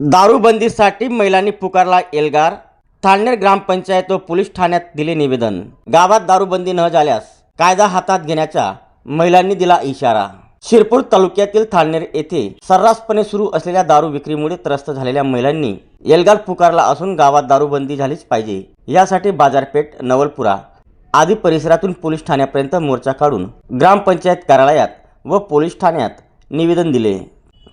दारूबंदीसाठी महिलांनी पुकारला एल्गार. थाळनेर ग्रामपंचायत व पोलीस ठाण्यात दिले निवेदन. गावात दारूबंदी न झाल्यास कायदा हातात घेण्याचा महिलांनी दिला इशारा. शिरपूर तालुक्यातील थाळनेर येथे सर्रासपणे सुरू असलेल्या दारू विक्रीमुळे त्रस्त झालेल्या महिलांनी एल्गार पुकारला असून गावात दारूबंदी झालीच पाहिजे. यासाठी बाजारपेठ नवलपुरा आदी परिसरातून पोलीस ठाण्यापर्यंत मोर्चा काढून ग्रामपंचायत कार्यालयात व पोलीस ठाण्यात निवेदन दिले.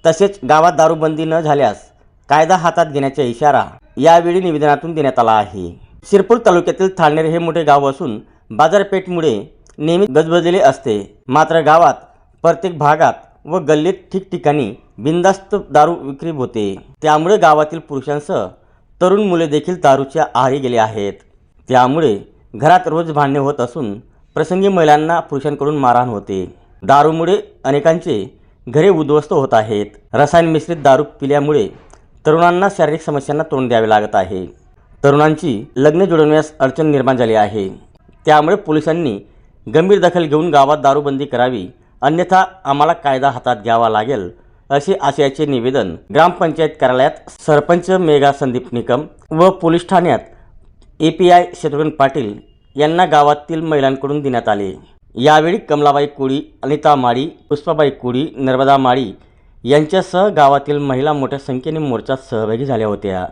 तसेच गावात दारूबंदी न झाल्यास कायदा हातात घेण्याचा इशारा यावेळी निवेदनातून देण्यात आला आहे. शिरपूर तालुक्यातील थाळनेर हे मोठे गाव असून बाजारपेठमुळे नेहमी गजबजलेले असते. मात्र गावात प्रत्येक भागात व गल्लीत ठिकठिकाणी बिंदास्त दारू विक्री होते. त्यामुळे गावातील पुरुषांसह तरुण मुले देखील दारूच्या आहारी गेले आहेत. त्यामुळे घरात रोज भांडणे होत असून प्रसंगी महिलांना पुरुषांकडून मारहाण होते. दारूमुळे अनेकांचे घरे उद्ध्वस्त होत आहेत. रसायन मिश्रित दारू पिल्यामुळे तरुणांना शारीरिक समस्यांना तोंड द्यावे लागत आहे. तरुणांची लग्न जुळवण्यास अडचण निर्माण झाली आहे. त्यामुळे पोलिसांनी गंभीर दखल घेऊन गावात दारूबंदी करावी अन्यथा आम्हाला कायदा हातात घ्यावा लागेल असे आशयाचे निवेदन ग्रामपंचायत कार्यालयात सरपंच मेघा संदीप निकम व पोलीस ठाण्यात A P I Shatrughna Patil यांना गावातील महिलांकडून देण्यात आले. यावेळी कमलाबाई कोळी अनिता माळी पुष्पाबाई कोळी नर्मदा माळी यांच्यासह गावातील महिला मोठ्या संख्येने मोर्चात सहभागी झाल्या होत्या.